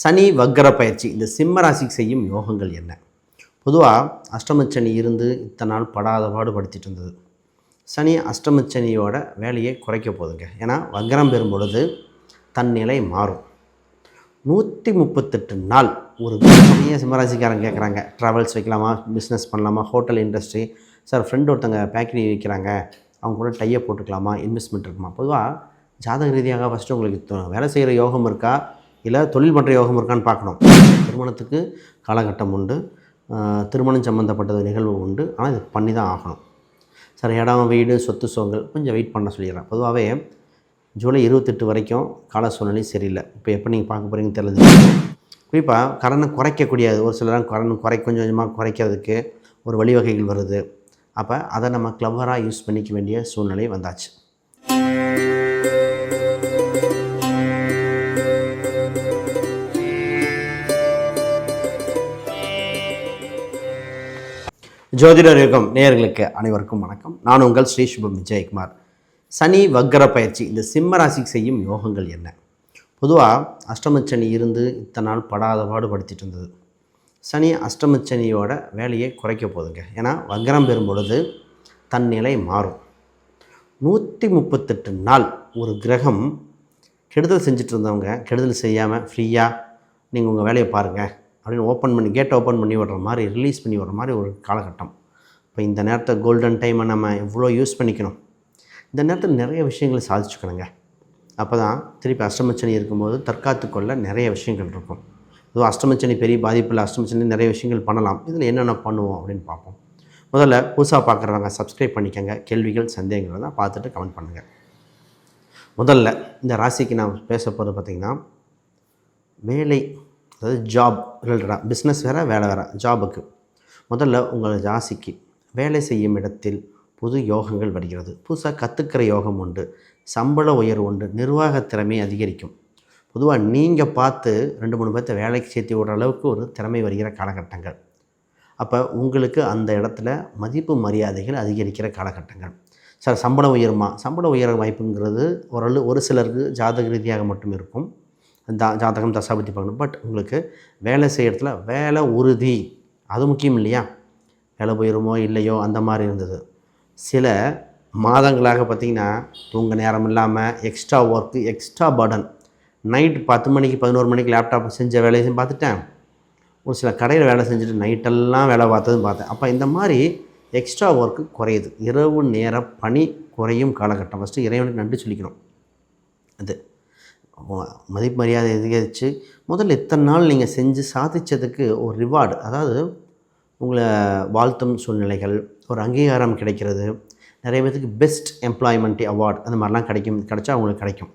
சனி வக்கர பயிற்சி இந்த சிம்ம ராசிக்கு செய்யும் யோகங்கள் என்ன? பொதுவாக அஷ்டமச்சனி இருந்து இத்தனை நாள் படாத பாடு படுத்திட்டு இருந்தது. சனி அஷ்டமச்சனியோட வேலையை குறைக்க போதுங்க ஏன்னா வக்கரம் பெறும் பொழுது தன் நிலை மாறும். நூற்றி முப்பத்தெட்டு நாள் ஒரு பெரிய சிம்மராசிக்காரங்க கேட்குறாங்க ட்ராவல்ஸ் வைக்கலாமா? பிஸ்னஸ் பண்ணலாமா? ஹோட்டல் இண்டஸ்ட்ரி சார் ஃப்ரெண்ட் ஒருத்தங்க பேக்கரி வைக்கிறாங்க. அவங்க கூட டையை போட்டுக்கலாமா? இன்வெஸ்ட்மெண்ட் இருக்குமா? பொதுவாக ஜாதக ரீதியாக ஃபஸ்ட்டு உங்களுக்கு வேலை செய்கிற யோகம் இருக்கா? இல்லை தொழில் பண்ணுற யோகம் இருக்கான்னு பார்க்கணும். திருமணத்துக்கு காலகட்டம் உண்டு. திருமணம் சம்மந்தப்பட்டது நிகழ்வு உண்டு. ஆனால் இது பண்ணி தான் ஆகணும். சார் இடம் வீடு சொத்து சோங்கல் கொஞ்சம் வெயிட் பண்ண சொல்லிடுறேன். பொதுவாகவே ஜூலை இருபத்தெட்டு வரைக்கும் கால சூழ்நிலை சரியில்லை. இப்போ எப்போ நீங்கள் பார்க்க போகிறீங்கன்னு தெரிஞ்சு குறிப்பாக கடனை குறைக்கக்கூடிய ஒரு சிலராக கடன் குறை கொஞ்சம் கொஞ்சமாக குறைக்கிறதுக்கு ஒரு வழிவகைகள் வருது. அப்போ அதை நம்ம கிளவராக யூஸ் பண்ணிக்க வேண்டிய சூழ்நிலை வந்தாச்சு. ஜோதிடர் யுகம் நேயர்களுக்கு அனைவருக்கும் வணக்கம். நான் உங்கள் ஸ்ரீ சுபம் விஜயகுமார். சனி வக்கர பயிற்சி இந்த சிம்ம ராசிக்கு செய்யும் யோகங்கள் என்ன? பொதுவாக அஷ்டமச்சனி இருந்து இத்தனை நாள் படாத பாடுபடுத்திட்டு இருந்தது. சனி அஷ்டமச்சனியோட வேலையை குறைக்க போகுதுங்க. ஏன்னா வக்கரம் பெறும் பொழுது தன் நிலை மாறும். நூற்றி முப்பத்தெட்டு நாள் ஒரு கிரகம் கெடுதல் செஞ்சுட்டு இருந்தவங்க கெடுதல் செய்யாமல் ஃப்ரீயாக நீங்கள் உங்கள் வேலையை பாருங்கள் அப்படின்னு ஓப்பன் பண்ணி கேட் ஓப்பன் பண்ணி விடுற மாதிரி ரிலீஸ் பண்ணி விடுற மாதிரி ஒரு காலகட்டம். இப்போ இந்த நேரத்தை கோல்டன் டைமை நம்ம எவ்வளோ யூஸ் பண்ணிக்கணும்? இந்த நேரத்தில் நிறைய விஷயங்களை சாதிச்சுக்கணுங்க. அப்போ தான் திருப்பி அஷ்டமச்சனி இருக்கும்போது தற்காத்து கொள்ள நிறைய விஷயங்கள் இருக்கும். இதுவும் அஷ்டமச்சனி பெரிய பாதிப்பில் அஷ்டமச்சனி நிறைய விஷயங்கள் பண்ணலாம். இதில் என்னென்ன பண்ணுவோம் அப்படின்னு பார்ப்போம். முதல்ல புதுசாக பார்க்குறவங்க சப்ஸ்கிரைப் பண்ணிக்கோங்க. கேள்விகள் சந்தேகங்கள் தான் பார்த்துட்டு கமெண்ட் பண்ணுங்கள் முதல்ல இந்த ராசிக்கு நான் பேச போகிறது பார்த்திங்கன்னா வேலை அதாவது ஜாப் ரிலேட்டடாக பிஸ்னஸ் வேறு வேலை வேறு ஜாபுக்கு முதல்ல உங்கள் ராசிக்கு வேலை செய்யும் இடத்தில் புது யோகங்கள் வருகிறது. புதுசாக கற்றுக்கிற யோகம் உண்டு. சம்பள உயர்வு உண்டு. நிர்வாக திறமை அதிகரிக்கும். பொதுவாக நீங்கள் பார்த்து ரெண்டு மூணு பேர்த்த வேலைக்கு சேர்த்து விடுற அளவுக்கு ஒரு திறமை வருகிற காலகட்டங்கள். அப்போ உங்களுக்கு அந்த இடத்துல மதிப்பு மரியாதைகள் அதிகரிக்கிற காலகட்டங்கள். சார் சம்பளம் உயருமா? சம்பளம் உயர வாய்ப்புங்கிறது ஓரளவு ஒரு சிலருக்கு ஜாதக ரீதியாக மட்டும் இருக்கும். தா ஜாதகம் தசாபதி பார்க்கணும். பட் உங்களுக்கு வேலை செய்கிறதுல வேலை உறுதி. அது முக்கியம் இல்லையா? வேலை போயிருமோ இல்லையோ அந்த மாதிரி இருந்தது. சில மாதங்களாக பார்த்திங்கன்னா தூங்க நேரம் இல்லாமல் extra work extra burden night பத்து மணிக்கு பதினோரு மணிக்கு லேப்டாப் செஞ்ச வேலையும் பார்த்துட்டேன். ஒரு சில கடையில் வேலை செஞ்சுட்டு நைட்டெல்லாம் வேலை பார்த்ததும் பார்த்தேன். அப்போ இந்த மாதிரி எக்ஸ்ட்ரா ஒர்க்கு குறையுது. இரவு நேர பணி குறையும் காலகட்டம். ஃபஸ்ட்டு இறைவனுக்கு நன்றி சொல்லிக்கணும். அது. மதிப்பு மரியாதை அதிகரித்து முதல்ல இத்தனை நாள் நீங்கள் செஞ்சு சாதித்ததுக்கு ஒரு ரிவார்டு அதாவது உங்களை வாழ்த்தும் சூழ்நிலைகள் ஒரு அங்கீகாரம் கிடைக்கிறது நிறைய பேத்துக்கு பெஸ்ட் எம்ப்ளாய்மெண்ட் அவார்ட் அந்த மாதிரிலாம் கிடைக்கும் கிடைச்சா அவங்களுக்கு கிடைக்கும்.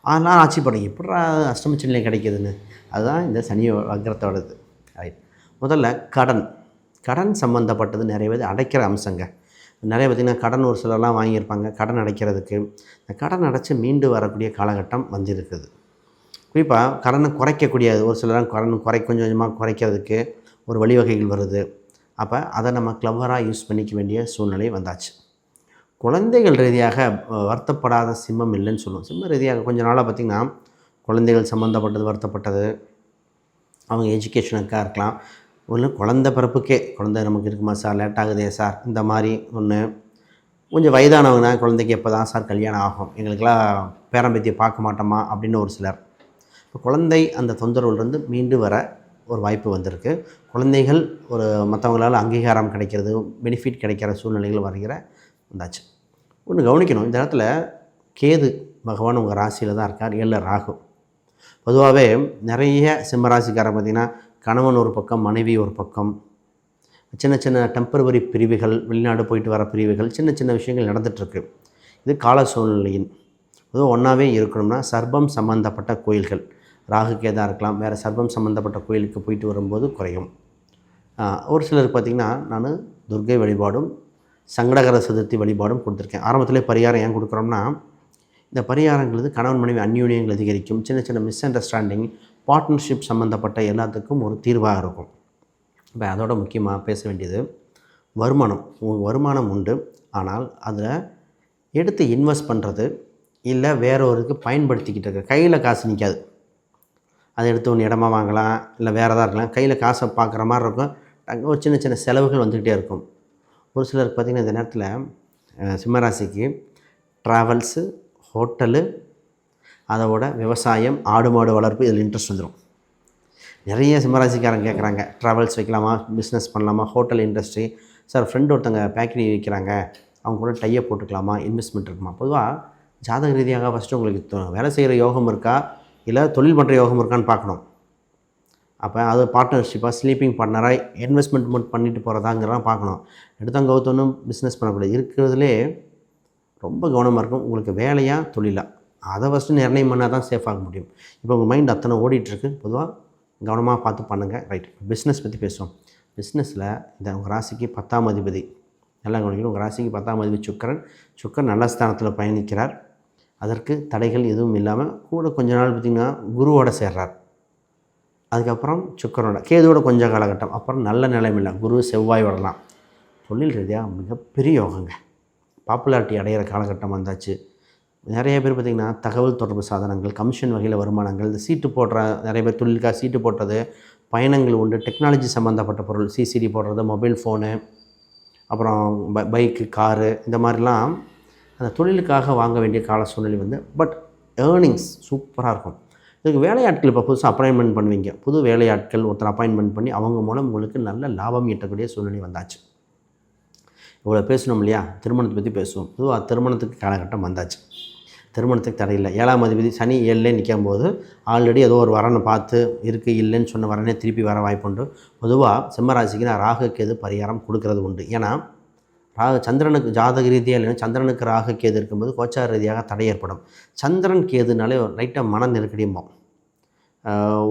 அதெல்லாம் ஆட்சிப்படும் எப்படா அஷ்டமச்சனிலை கிடைக்குதுன்னு? அதுதான் இந்த சனி வக்ரத்தோடது. ரைட் முதல்ல கடன். கடன் சம்மந்தப்பட்டது நிறைய பேர் அடைக்கிற அம்சங்க. நிறைய பார்த்திங்கன்னா கடன் ஒரு சிலர்லாம் வாங்கியிருப்பாங்க கடன் அடைக்கிறதுக்கு. இந்த கடன் அடைச்சி மீண்டு வரக்கூடிய காலகட்டம் வந்திருக்குது. குறிப்பாக கடனை குறைக்கக்கூடியது ஒரு சிலர் கடன் குறை கொஞ்சம் கொஞ்சமாக குறைக்கிறதுக்கு ஒரு வழிவகைகள் வருது. அப்போ அதை நம்ம கிளவராக யூஸ் பண்ணிக்க வேண்டிய சூழ்நிலை வந்தாச்சு. குழந்தைகள் ரீதியாக வருத்தப்படாத சிம்மம் இல்லைன்னு சொல்லுவோம். சிம்ம ரீதியாக கொஞ்ச நாளாக பார்த்திங்கன்னா குழந்தைகள் சம்மந்தப்பட்டது வருத்தப்பட்டது. அவங்க எஜுகேஷனுக்காக இருக்கலாம். ஒன்று குழந்த பிறப்புக்கே குழந்தை நமக்கு இருக்குமா சார்? லேட் ஆகுதே சார்? இந்த மாதிரி ஒன்று கொஞ்சம் வயதானவங்கன்னா குழந்தைக்கு எப்போ தான் சார் கல்யாணம் ஆகும்? எங்களுக்கெல்லாம் பேரம்பேத்தியை பார்க்க மாட்டோமா? அப்படின்னு ஒரு சிலர். இப்போ குழந்தை அந்த தொந்தரவுலேருந்து மீண்டு வர ஒரு வாய்ப்பு வந்திருக்கு. குழந்தைகள் ஒரு மற்றவங்களால் அங்கீகாரம் கிடைக்கிறது பெனிஃபிட் கிடைக்கிற சூழ்நிலைகள் வருகிற வந்தாச்சு. ஒன்று கவனிக்கணும். இந்த இடத்துல கேது பகவான் உங்கள் ராசியில் தான் இருக்கார். ஏழில் ராகு. பொதுவாகவே நிறைய சிம்மராசிக்காரர் பார்த்திங்கன்னா கணவன் ஒரு பக்கம் மனைவி ஒரு பக்கம். சின்ன சின்ன டெம்பரவரி பிரிவுகள் வெளிநாடு போயிட்டு வர பிரிவுகள் சின்ன சின்ன விஷயங்கள் நடந்துகிட்ருக்கு இது கால சூழ்நிலையின். அதுவும் ஒன்றாவே இருக்கணும்னா சர்பம் சம்மந்தப்பட்ட கோயில்கள். ராகுக்கேதாக இருக்கலாம் வேறு சர்பம் சம்மந்தப்பட்ட கோயிலுக்கு போயிட்டு வரும்போது குறையும். ஒரு சிலர் பார்த்திங்கன்னா நான் துர்க்கை வழிபாடும் சங்கடகர சதுர்த்தி வழிபாடும் கொடுத்துருக்கேன். ஆரம்பத்திலே பரிகாரம் ஏன் கொடுக்குறோம்னா இந்த பரிகாரங்கிறது கணவன் மனைவி அந்யூன்யங்கள் அதிகரிக்கும். சின்ன சின்ன மிஸ் அண்டர்ஸ்டாண்டிங் பார்ட்னர்ஷிப் சம்மந்தப்பட்ட எல்லாத்துக்கும் ஒரு தீர்வாக இருக்கும். இப்போ அதோட முக்கியமாக பேச வேண்டியது வருமானம். உங்களுக்கு வருமானம் உண்டு. ஆனால் அதில் எடுத்து இன்வெஸ்ட் பண்ணுறது இல்லை வேற ஒருக்கு பயன்படுத்திக்கிட்டு இருக்க. கையில் காசு நிற்காது அதை எடுத்து ஒன்று இடமா வாங்கலாம் இல்லை வேறு எதாக இருக்கலாம். கையில் காசை பார்க்குற மாதிரி இருக்கும். அங்கே ஒரு சின்ன சின்ன செலவுகள் வந்துக்கிட்டே இருக்கும். ஒரு சிலருக்கு பார்த்திங்கன்னா இந்த நேரத்தில் சிம்மராசிக்கு ட்ராவல்ஸு ஹோட்டலு அதோட விவசாயம் ஆடு மாடு வளர்ப்பு இதில் இன்ட்ரெஸ்ட் வந்துடும் நிறைய சிம்மராசிக்காரங்க கேட்குறாங்க ட்ராவல்ஸ் வைக்கலாமா? பிஸ்னஸ் பண்ணலாமா? ஹோட்டல் இண்டஸ்ட்ரி சார் ஃப்ரெண்ட் ஒருத்தங்க பேக்கரி வைக்கிறாங்க. அவங்க கூட டையை போட்டுக்கலாமா? இன்வெஸ்ட்மெண்ட் இருக்குமா? பொதுவாக ஜாதக ரீதியாக ஃபஸ்ட்டு உங்களுக்கு வேலை செய்கிற யோகம் இருக்கா? இல்லை தொழில் பண்ணுற யோகம் இருக்கான்னு பார்க்கணும். அப்போ அது பார்ட்னர்ஷிப்பாக ஸ்லீப்பிங் பார்ட்னராக இன்வெஸ்ட்மெண்ட் மட்டும் பண்ணிட்டு போகிறதாங்கிறதான் பார்க்கணும். எடுத்தவங்க கௌத்தனும் பிஸ்னஸ் பண்ணக்கூடாது. இருக்கிறதுலே ரொம்ப கவனமாக இருக்கும் உங்களுக்கு வேலையாக தொழிலாக அதை ஃபஸ்ட்டு நிர்ணயம் பண்ணால் தான் சேஃப் ஆக முடியும். இப்போ உங்கள் மைண்ட் அத்தனை ஓடிட்டுருக்கு. பொதுவாக கவனமாக பார்த்து பண்ணுங்கள் ரைட் பிஸ்னஸ் பற்றி பேசுவோம். பிஸ்னஸில் இந்த உங்கள் ராசிக்கு பத்தாம் அதிபதி. நல்லா கவனிக்கணும். உங்கள் ராசிக்கு பத்தாம் அதிபதி சுக்கரன். சுக்கரன் நல்ல ஸ்தானத்தில் பயணிக்கிறார். அதற்கு தடைகள் எதுவும் இல்லாமல் கூட கொஞ்ச நாள் பார்த்திங்கன்னா குருவோட சேர்றார். அதுக்கப்புறம் சுக்கரனோட கேதுவோட கொஞ்சம் காலகட்டம். அப்புறம் நல்ல நிலைமையில் குரு செவ்வாய் விடலாம் தொழில் ரீதியாக மிகப்பெரிய யோகங்க. பாப்புலாரிட்டி அடைகிற காலகட்டம் வந்தாச்சு. நிறைய பேர் பார்த்திங்கன்னா தகவல் தொடர்பு சாதனங்கள் கமிஷன் வகையில் வருமானங்கள் இந்த சீட்டு போடுற நிறைய பேர் தொழிலுக்காக சீட்டு போட்டது பயணங்கள் உண்டு டெக்னாலஜி சம்மந்தப்பட்ட பொருள் சிசிடி போடுறது மொபைல் ஃபோனு அப்புறம் பை பைக்கு காரு இந்த மாதிரிலாம் அந்த தொழிலுக்காக வாங்க வேண்டிய கால சூழ்நிலை வந்து பட் ஏர்னிங்ஸ் சூப்பராக இருக்கும். இதுக்கு வேலையாட்கள் இப்போ புதுசாக அப்பாயின்மெண்ட் பண்ணுவீங்க. புது வேலையாட்கள் ஒருத்தர் அப்பாயின்மெண்ட் பண்ணி அவங்க மூலம் உங்களுக்கு நல்ல லாபம் ஈட்டக்கூடிய சூழ்நிலை வந்தாச்சு. இவ்வளோ பேசணும் இல்லையா? திருமணத்தை பற்றி பேசுவோம். பொதுவாக திருமணத்துக்கு காலகட்டம் வந்தாச்சு. திருமணத்துக்கு தடையில்லை. ஏழாம் அதிபதி சனி ஏழுலே நிற்கும் போது ஆல்ரெடி ஏதோ ஒரு வரனை பார்த்து இருக்குது இல்லைன்னு சொன்ன வரனே திருப்பி வர வாய்ப்புண்டு. பொதுவாக சிம்மராசிக்கு நான் ராகுக்கு எது பரிகாரம் கொடுக்கறது உண்டு. ஏன்னா ராகு சந்திரனுக்கு ஜாதக ரீதியாக இல்லைன்னா சந்திரனுக்கு ராகு கேது இருக்கும்போது கோச்சார ரீதியாக தடை ஏற்படும். சந்திரன் கேதுனாலே லைட்டாக மன நெருக்கடியும்போம்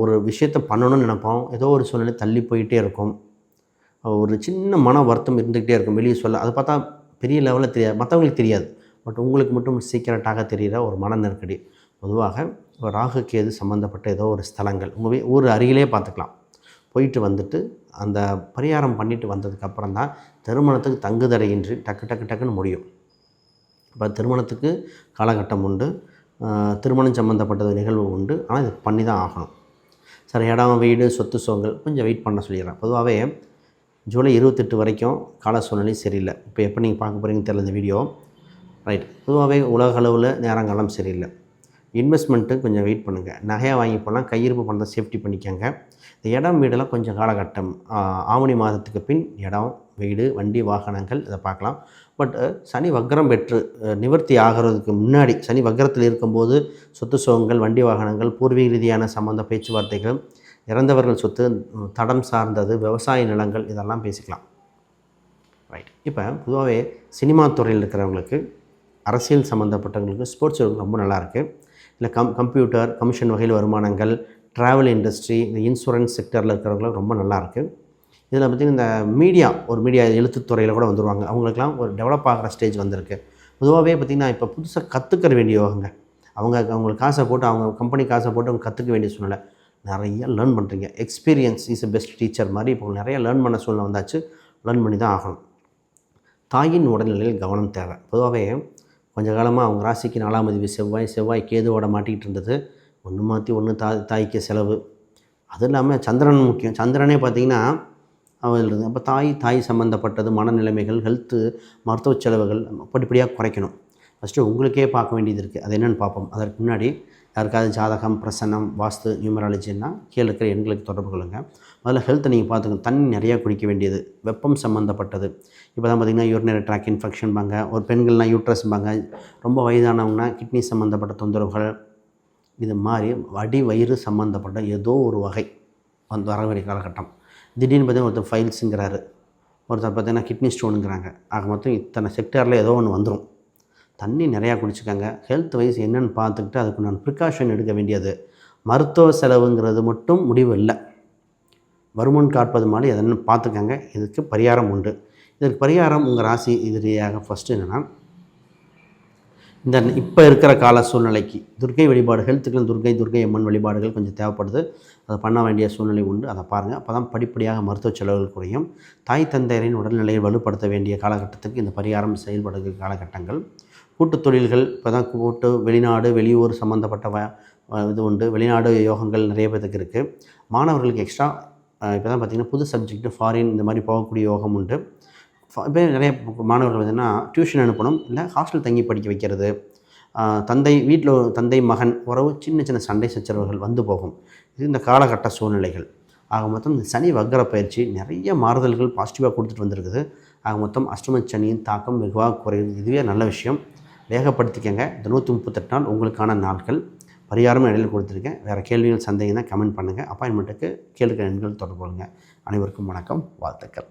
ஒரு விஷயத்தை பண்ணணும்னு நினைப்போம். ஏதோ ஒரு சூழ்நிலை தள்ளி போயிட்டே இருக்கும். ஒரு சின்ன மன வருத்தம் இருந்துக்கிட்டே இருக்கும். வெளியே சொல்ல அது பார்த்தா பெரிய லெவலில் தெரியாது. மற்றவங்களுக்கு தெரியாது. பட் உங்களுக்கு மட்டும் சீக்கிரட்டாக தெரிகிற ஒரு மன நெருக்கடி. பொதுவாக ராகு கேது சம்மந்தப்பட்ட ஏதோ ஒரு ஸ்தலங்கள். உங்கள் ஊர் அருகிலே பார்த்துக்கலாம். போயிட்டு வந்துட்டு அந்த பரிகாரம் பண்ணிட்டு வந்ததுக்கப்புறம் தான் திருமணத்துக்கு தங்குதடையின்றி டக்கு டக்கு டக்குன்னு முடியும். இப்போ திருமணத்துக்கு காலகட்டம் உண்டு. திருமணம் சம்மந்தப்பட்ட நிகழ்வு உண்டு. ஆனால் இது பண்ணி தான் ஆகணும். சார் இடம் வீடு சொத்து சுகங்கள் கொஞ்சம் வெயிட் பண்ண சொல்லிடுறேன். பொதுவாகவே ஜூலை இருபத்தெட்டு வரைக்கும் கால சூழ்நிலை சரியில்லை. இப்போ எப்போ நீங்கள் பார்க்க போகிறீங்கன்னு தெரியல இந்த வீடியோ. ரைட் பொதுவாகவே உலக அளவில் நேரங்காலம் சரியில்லை. இன்வெஸ்ட்மெண்ட்டு கொஞ்சம் வெயிட் பண்ணுங்கள் நகையாக வாங்கி போகலாம் கையிருப்பு பணத்தை சேஃப்டி பண்ணிக்கோங்க. இந்த இடம் வீடெல்லாம் கொஞ்சம் காலகட்டம். ஆவணி மாதத்துக்கு பின் இடம் வீடு வண்டி வாகனங்கள் இதை பார்க்கலாம். பட் சனி வக்ரம் பெற்று நிவர்த்தி ஆகிறதுக்கு முன்னாடி சனி வக்ரத்தில் இருக்கும்போது சொத்து சுகங்கள் வண்டி வாகனங்கள் பூர்வீக ரீதியான சம்மந்த பேச்சுவார்த்தைகள் இறந்தவர்கள் சொத்து தடம் சார்ந்தது விவசாய நிலங்கள் இதெல்லாம் பேசிக்கலாம். ரைட் இப்போ பொதுவாகவே சினிமா துறையில் இருக்கிறவங்களுக்கு அரசியல் சம்மந்தப்பட்டவங்களுக்கு ஸ்போர்ட்ஸ் ரொம்ப நல்லாயிருக்கு. இல்லை கம் கம்ப்யூட்டர் கமிஷன் வகையில் வருமானங்கள் ட்ராவல் இண்டஸ்ட்ரி இந்த இன்சூரன்ஸ் செக்டரில் இருக்கிறவங்களுக்கு ரொம்ப நல்லாயிருக்கு. இதில் பார்த்திங்கன்னா இந்த மீடியா ஒரு மீடியா எழுத்துத்துறையில் கூட வந்துருவாங்க. அவங்களுக்குலாம் ஒரு டெவலப் ஆகிற ஸ்டேஜ் வந்திருக்கு. பொதுவாகவே பார்த்திங்கன்னா இப்போ புதுசாக கற்றுக்கிற வேண்டியவங்க அவங்க அவங்களுக்கு காசை போட்டு அவங்க கம்பெனி காசை போட்டு அவங்க கற்றுக்க வேண்டிய சூழ்நிலை. நிறைய லேர்ன் பண்ணுறீங்க experience is a best teacher மாதிரி இப்போ நிறைய லேர்ன் பண்ண சூழ்நிலை வந்தாச்சு. லேர்ன் பண்ணி தான் ஆகணும். தாயின் உடல்நிலையில் கவனம் தேவை. பொதுவாகவே கொஞ்ச காலமாக அவங்க ராசிக்கு நாலாம் அதிபதி செவ்வாய் செவ்வாய் கேதுவோட மாட்டிக்கிட்டு இருந்தது. ஒன்று மாற்றி ஒன்று தா தாய்க்கு செலவு. அது இல்லாமல் சந்திரன் முக்கியம். சந்திரனே பார்த்திங்கன்னா அவள் இருந்து அப்போ தாய் தாய் சம்மந்தப்பட்டது மனநிலைமைகள் ஹெல்த்து மருத்துவ செலவுகள் படிப்படியாக குறைக்கணும். ஃபஸ்ட்டு உங்களுக்கே பார்க்க வேண்டியது இருக்குது அது என்னென்னு பார்ப்போம். அதற்கு முன்னாடி யாருக்காவது ஜாதகம் பிரசன்னம் வாஸ்து நியூமராலஜின்னா கீழே இருக்கிற எண்களுக்கு தொடர்பு கொள்ளுங்கள் முதல்ல ஹெல்த்தை நீங்கள் பார்த்துக்கணும். தண்ணி நிறையா குடிக்க வேண்டியது. வெப்பம் சம்மந்தப்பட்டது இப்போ தான் பார்த்திங்கன்னா யூரினரி ட்ராக் இன்ஃபெக்ஷன் பாங்க. ஒரு பெண்கள்லாம் யூட்ரஸ்பாங்க ரொம்ப வயதானவங்கன்னா கிட்னி சம்மந்தப்பட்ட தொந்தரவுகள். இது மாதிரி வடி வயிறு சம்மந்தப்பட்ட ஏதோ ஒரு வகை வந்து வர வேண்டிய காலகட்டம். திடீர்னு பார்த்தீங்கன்னா ஒருத்தர் ஃபைல்ஸுங்கிறாரு ஒருத்தர் பார்த்தீங்கன்னா கிட்னி ஸ்டோனுங்கிறாங்க ஆக மொத்தம் இத்தனை செக்டாரில் ஏதோ ஒன்று வந்துடும் தண்ணி நிறையா குடிச்சுக்கோங்க. ஹெல்த் வைஸ் என்னென்னு பார்த்துக்கிட்டு அதுக்கு நான் ப்ரிகாஷன் எடுக்க வேண்டியது. மருத்துவ செலவுங்கிறது மட்டும் முடிவு இல்லை. வருமுன் காப்பது மாதிரி எதன்னு பார்த்துக்கோங்க. இதுக்கு பரிகாரம் உண்டு. இதற்கு பரிகாரம் உங்கள் ராசி எதிரியாக ஃபஸ்ட்டு என்னென்னா இந்த இப்போ இருக்கிற கால சூழ்நிலைக்கு துர்க்கை வழிபாடு ஹெல்த்துக்கு துர்க்கை துர்க்கை அம்மன் வழிபாடுகள் கொஞ்சம் தேவைப்படுது. அதை பண்ண வேண்டிய சூழ்நிலை உண்டு. அதை பாருங்கள் அப்போ தான் படிப்படியாக மருத்துவ செலவுகள் குறையும். தாய் தந்தையரின் உடல்நிலையை வலுப்படுத்த வேண்டிய காலகட்டத்துக்கு இந்த பரிகாரம் செயல்படுகிற காலகட்டங்கள். கூட்டுத் தொழில்கள் இப்போ தான் கூட்டு வெளிநாடு வெளியூர் சம்மந்தப்பட்ட இது உண்டு. வெளிநாடு யோகங்கள் நிறைய பேருக்கு இருக்குது மாணவர்களுக்கு எக்ஸ்ட்ரா இப்போ தான் பார்த்திங்கன்னா புது சப்ஜெக்ட்டு ஃபாரின் இந்த மாதிரி போகக்கூடிய யோகம் உண்டு. இப்போ நிறைய மாணவர்கள் பார்த்திங்கன்னா டியூஷன் அனுப்பணும். இல்லை ஹாஸ்டல் தங்கி படிக்க வைக்கிறது. தந்தை வீட்டில் தந்தை மகன் உறவு சின்ன சின்ன சண்டை சச்சரவுகள் வந்து போகும். இது இந்த காலகட்ட சூழ்நிலைகள். ஆக மொத்தம் இந்த சனி வக்கர பயிற்சி நிறைய மாறுதல்கள் பாசிட்டிவாக கொடுத்துட்டு வந்திருக்குது. ஆக மொத்தம் அஷ்டம சனியின் தாக்கம் வெகுவாக குறையுது. இதுவே நல்ல விஷயம். வேகப்படுத்திக்கங்க. இந்த நூற்றி முப்பத்தெட்டு நாள் உங்களுக்கான நாட்கள். பரிகாரமும் இடையில் கொடுத்துருக்கேன். வேறு கேள்விகள் சந்தேகம் தான் கமெண்ட் பண்ணுங்கள் அப்பாயின்மெண்ட்டுக்கு கேளுக்கிற எண்கள் தொடர்பு கொள்ளுங்கள் அனைவருக்கும் வணக்கம். வாழ்த்துக்கள்.